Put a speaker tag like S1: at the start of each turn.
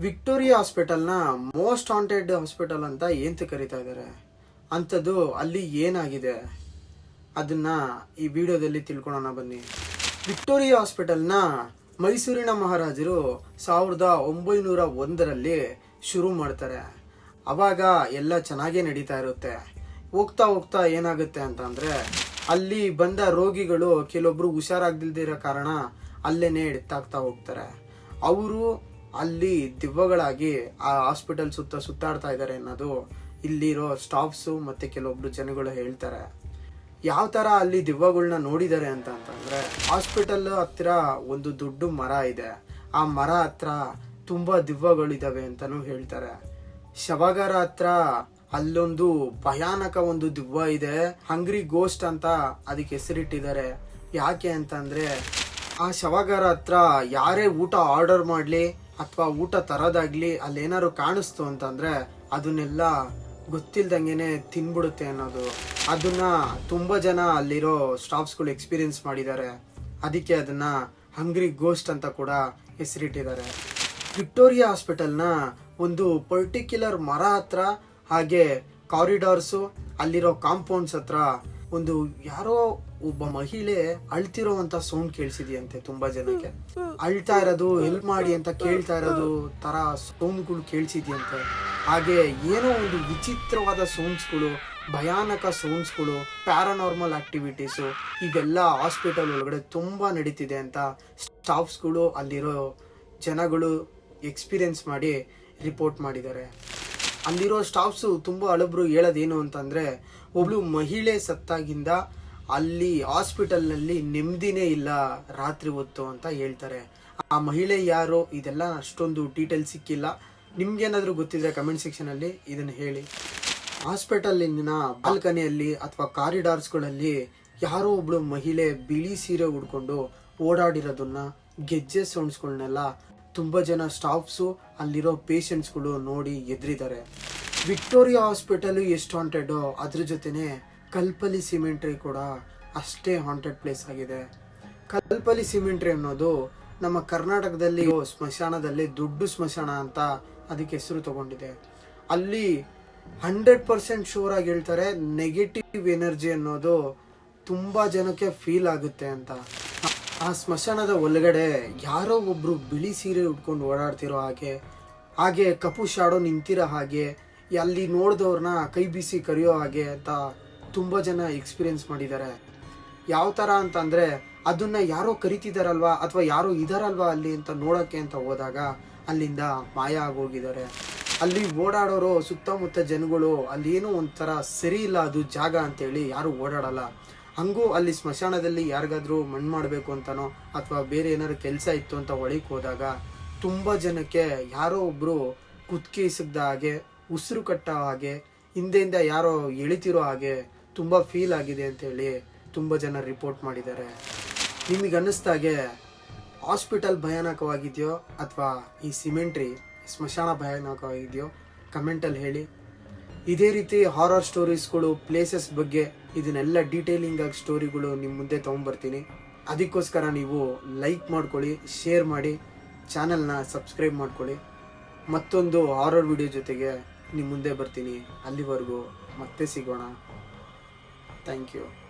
S1: Victoria ಹಾಸ್ಪಿಟಲ್ನ most haunted hospital ಅಂತ ಏಂತ ಕರಿತಾ ಇದ್ದಾರೆ ಅಂಥದ್ದು ಅಲ್ಲಿ ಏನಾಗಿದೆ? ಅದನ್ನ ಈ ವಿಡಿಯೋದಲ್ಲಿ ತಿಳ್ಕೊಳ್ಳೋಣ ಬನ್ನಿ. ವಿಕ್ಟೋರಿಯಾ ಹಾಸ್ಪಿಟಲ್ನ ಮೈಸೂರಿನ ಮಹಾರಾಜರು ಸಾವಿರದ ಒಂಬೈನೂರ ಒಂದರಲ್ಲಿ ಶುರು ಮಾಡ್ತಾರೆ. ಅವಾಗ ಎಲ್ಲ ಚೆನ್ನಾಗೇ ನಡೀತಾ ಇರುತ್ತೆ. ಹೋಗ್ತಾ ಹೋಗ್ತಾ ಏನಾಗುತ್ತೆ ಅಂತ ಅಂದ್ರೆ, ಅಲ್ಲಿ ಬಂದ ರೋಗಿಗಳು ಕೆಲವೊಬ್ರು ಹುಷಾರಾಗ್ದಿಲ್ದಿರೋ ಕಾರಣ ಅಲ್ಲೇನೆ ಎತ್ತಾಗ್ತಾ ಹೋಗ್ತಾರೆ. ಅವರು ಅಲ್ಲಿ ದಿವ್ವಗಳಾಗಿ ಆ ಹಾಸ್ಪಿಟಲ್ ಸುತ್ತ ಸುತ್ತಾಡ್ತಾ ಇದ್ದಾರೆ ಅನ್ನೋದು ಇಲ್ಲಿರೋ ಸ್ಟಾಫ್ಸು ಮತ್ತೆ ಕೆಲವೊಬ್ರು ಜನಗಳು ಹೇಳ್ತಾರೆ. ಯಾವ ಥರ ಅಲ್ಲಿ ದಿವ್ವಗಳನ್ನ ನೋಡಿದ್ದಾರೆ ಅಂತ ಅಂತಂದರೆ ಹಾಸ್ಪಿಟಲ್ ಹತ್ರ ಒಂದು ದೊಡ್ಡ ಮರ ಇದೆ. ಆ ಮರ ಹತ್ರ ತುಂಬಾ ದಿವ್ವಗಳಿದಾವೆ ಅಂತಲೂ ಹೇಳ್ತಾರೆ. ಶವಗಾರ ಹತ್ರ ಅಲ್ಲೊಂದು ಭಯಾನಕ ಒಂದು ದಿವ್ವ ಇದೆ. ಹಂಗ್ರಿ ಗೋಸ್ಟ್ ಅಂತ ಅದಕ್ಕೆ ಹೆಸರಿಟ್ಟಿದ್ದಾರೆ. ಯಾಕೆ ಅಂತಂದರೆ, ಆ ಶವಗಾರ ಹತ್ರ ಯಾರೇ ಊಟ ಆರ್ಡರ್ ಮಾಡ್ಲಿ ಅಥವಾ ಊಟ ತರೋದಾಗ್ಲಿ ಅಲ್ಲೇನಾದ್ರು ಕಾಣಿಸ್ತು ಅಂತಂದ್ರೆ ಅದನ್ನೆಲ್ಲ ಗೊತ್ತಿಲ್ದಂಗೆನೆ ತಿನ್ಬಿಡುತ್ತೆ ಅನ್ನೋದು. ಅದನ್ನ ತುಂಬಾ ಜನ ಅಲ್ಲಿರೋ ಸ್ಟಾಫ್ಸ್ಗಳು ಎಕ್ಸ್ಪೀರಿಯನ್ಸ್ ಮಾಡಿದ್ದಾರೆ. ಅದಕ್ಕೆ ಅದನ್ನ ಹಂಗ್ರಿ ಗೋಸ್ಟ್ ಅಂತ ಕೂಡ ಹೆಸರಿಟ್ಟಿದ್ದಾರೆ. ವಿಕ್ಟೋರಿಯಾ ಹಾಸ್ಪಿಟಲ್ನ ಒಂದು ಪರ್ಟಿಕ್ಯುಲರ್ ಮರ ಹತ್ರ ಹಾಗೆ ಕಾರಿಡಾರ್ಸು, ಅಲ್ಲಿರೋ ಕಾಂಪೌಂಡ್ಸ್ ಹತ್ರ ಒಂದು ಯಾರೋ ಒಬ್ಬ ಮಹಿಳೆ ಅಳ್ತಿರೋವಂತ ಸೌಂಡ್ ಕೇಳಿಸಿದೆಯಂತೆ ತುಂಬಾ ಜನಕ್ಕೆ. ಅಳ್ತಾ ಇರೋದು ಹೆಲ್ಪ್ ಮಾಡಿ ಅಂತ ಕೇಳ್ತಾ ಇರೋದು ತರ ಸೌಂಡ್ಗಳು ಕೇಳಿಸಿದ್ಯಂತೆ. ಹಾಗೆ ಏನೋ ಒಂದು ವಿಚಿತ್ರವಾದ ಸೌಂಡ್ಸ್ಗಳು ಭಯಾನಕ ಸೌಂಡ್ಸ್ಗಳು ಪ್ಯಾರಾನಾರ್ಮಲ್ ಆಕ್ಟಿವಿಟೀಸು ಇವೆಲ್ಲ ಹಾಸ್ಪಿಟಲ್ ಒಳಗಡೆ ತುಂಬಾ ನಡೀತಿದೆ ಅಂತ ಸ್ಟಾಫ್ಸ್ಗಳು ಅಲ್ಲಿರೋ ಜನಗಳು ಎಕ್ಸ್ಪೀರಿಯನ್ಸ್ ಮಾಡಿ ರಿಪೋರ್ಟ್ ಮಾಡಿದ್ದಾರೆ. ಅಲ್ಲಿರೋ ಸ್ಟಾಫ್ಸು ತುಂಬ ಹಳಬ್ರು ಹೇಳೋದೇನು ಅಂತಂದರೆ ಒಬ್ಳು ಮಹಿಳೆ ಸತ್ತಾಗಿಂದ ಅಲ್ಲಿ ಹಾಸ್ಪಿಟಲ್ನಲ್ಲಿ ನೆಮ್ಮದಿನೇ ಇಲ್ಲ ರಾತ್ರಿ ಹೊತ್ತು ಅಂತ ಹೇಳ್ತಾರೆ. ಆ ಮಹಿಳೆ ಯಾರು? ಇದೆಲ್ಲ ಅಷ್ಟೊಂದು ಡೀಟೇಲ್ ಸಿಕ್ಕಿಲ್ಲ. ನಿಮ್ಗೇನಾದ್ರೂ ಗೊತ್ತಿದ್ರೆ ಕಮೆಂಟ್ ಸೆಕ್ಷನ್ ಅಲ್ಲಿ ಇದನ್ನ ಹೇಳಿ. ಹಾಸ್ಪಿಟಲಿನ ಬಾಲ್ಕನಿಯಲ್ಲಿ ಅಥವಾ ಕಾರಿಡಾರ್ಸ್ಗಳಲ್ಲಿ ಯಾರೋ ಒಬ್ಳು ಮಹಿಳೆ ಬಿಳಿ ಸೀರೆ ಉಡ್ಕೊಂಡು ಓಡಾಡಿರೋದನ್ನ, ಗೆಜ್ಜೆ ಸೌಂಡ್ಸ್ಗಳನ್ನೆಲ್ಲ ತುಂಬ ಜನ ಸ್ಟಾಫ್ಸು ಅಲ್ಲಿರೋ ಪೇಷಂಟ್ಸ್ಗಳು ನೋಡಿ ಎದ್ರಿದ್ದಾರೆ. ವಿಕ್ಟೋರಿಯಾ ಹಾಸ್ಪಿಟಲು ಎಷ್ಟು ಹಾಂಟೆಡೋ ಅದ್ರ ಜೊತೆನೆ ಕಲ್ಪಲಿ ಸಿಮೆಂಟ್ರಿ ಕೂಡ ಅಷ್ಟೇ ಹಾಂಟೆಡ್ ಪ್ಲೇಸ್ ಆಗಿದೆ. ಕಲ್ಪಲಿ ಸಿಮೆಂಟ್ರಿ ಅನ್ನೋದು ನಮ್ಮ ಕರ್ನಾಟಕದಲ್ಲಿ ಸ್ಮಶಾನದಲ್ಲಿ ದೊಡ್ಡ ಸ್ಮಶಾನ ಅಂತ ಅದಕ್ಕೆ ಹೆಸರು ತಗೊಂಡಿದೆ. ಅಲ್ಲಿ ಹಂಡ್ರೆಡ್ ಪರ್ಸೆಂಟ್ ಶೋರ್ ಆಗಿ ಹೇಳ್ತಾರೆ ನೆಗೆಟಿವ್ ಎನರ್ಜಿ ಅನ್ನೋದು ತುಂಬಾ ಜನಕ್ಕೆ ಫೀಲ್ ಆಗುತ್ತೆ ಅಂತ. ಆ ಸ್ಮಶಾನದ ಒಳಗಡೆ ಯಾರೋ ಒಬ್ರು ಬಿಳಿ ಸೀರೆ ಉಟ್ಕೊಂಡು ಓಡಾಡ್ತಿರೋ ಹಾಗೆ ಹಾಗೆ ಕಪು ಶಾಡೋ ನಿಂತಿರೋ ಹಾಗೆ, ಅಲ್ಲಿ ನೋಡಿದವ್ರನ್ನ ಕೈ ಬೀಸಿ ಕರೆಯೋ ಹಾಗೆ ಅಂತ ತುಂಬ ಜನ ಎಕ್ಸ್ಪೀರಿಯನ್ಸ್ ಮಾಡಿದ್ದಾರೆ. ಯಾವ ಥರ ಅಂತಂದರೆ, ಅದನ್ನು ಯಾರೋ ಕರಿತಿದಾರಲ್ವಾ ಅಥವಾ ಯಾರೋ ಇದಾರಲ್ವಾ ಅಲ್ಲಿ ಅಂತ ನೋಡೋಕ್ಕೆ ಅಂತ ಹೋದಾಗ, ಅಲ್ಲಿಂದ ಮಾಯ ಆಗೋಗಿದ್ದಾರೆ. ಅಲ್ಲಿ ಓಡಾಡೋರು, ಸುತ್ತಮುತ್ತ ಜನಗಳು, ಅಲ್ಲಿ ಏನೋ ಒಂಥರ ಸರಿ ಇಲ್ಲ ಅದು ಜಾಗ ಅಂತೇಳಿ ಯಾರು ಓಡಾಡಲ್ಲ. ಹಂಗೂ ಅಲ್ಲಿ ಸ್ಮಶಾನದಲ್ಲಿ ಯಾರಿಗಾದ್ರೂ ಮಣ್ಣು ಮಾಡಬೇಕು ಅಂತನೋ ಅಥವಾ ಬೇರೆ ಏನಾದ್ರು ಕೆಲಸ ಇತ್ತು ಅಂತ ಒಳಗೆ ಹೋದಾಗ, ತುಂಬ ಜನಕ್ಕೆ ಯಾರೋ ಒಬ್ಬರು ಕುತ್ಕೇಸಿದ ಹಾಗೆ, ಉಸಿರು ಕಟ್ಟೋ ಹಾಗೆ, ಹಿಂದೆಯಿಂದ ಯಾರೋ ಎಳಿತಿರೋ ಹಾಗೆ ತುಂಬ ಫೀಲ್ ಆಗಿದೆ ಅಂತೇಳಿ ತುಂಬ ಜನ ರಿಪೋರ್ಟ್ ಮಾಡಿದ್ದಾರೆ. ನಿಮಗೆ ಅನ್ನಿಸ್ದಾಗೆ ಹಾಸ್ಪಿಟಲ್ ಭಯಾನಕವಾಗಿದೆಯೋ ಅಥವಾ ಈ ಸಿಮೆಂಟ್ರಿ ಸ್ಮಶಾನ ಭಯಾನಕವಾಗಿದೆಯೋ ಕಮೆಂಟಲ್ಲಿ ಹೇಳಿ. ಇದೇ ರೀತಿ ಹಾರರ್ ಸ್ಟೋರೀಸ್ಗಳು ಪ್ಲೇಸಸ್ ಬಗ್ಗೆ ಇದನ್ನೆಲ್ಲ ಡೀಟೇಲಿಂಗ್ ಆಗಿ ಸ್ಟೋರಿಗಳು ನಿಮ್ಮ ಮುಂದೆ ತೊಗೊಂಬರ್ತೀನಿ. ಅದಕ್ಕೋಸ್ಕರ ನೀವು ಲೈಕ್ ಮಾಡ್ಕೊಳ್ಳಿ ಶೇರ್ ಮಾಡಿ ಚಾನಲ್ನ ಸಬ್ಸ್ಕ್ರೈಬ್ ಮಾಡ್ಕೊಳ್ಳಿ. ಮತ್ತೊಂದು ಹಾರರ್ ವಿಡಿಯೋ ಜೊತೆಗೆ ನಿಮ್ಮ ಮುಂದೆ ಬರ್ತೀನಿ. ಅಲ್ಲಿವರೆಗೂ ಮತ್ತೆ ಸಿಗೋಣ. Thank you.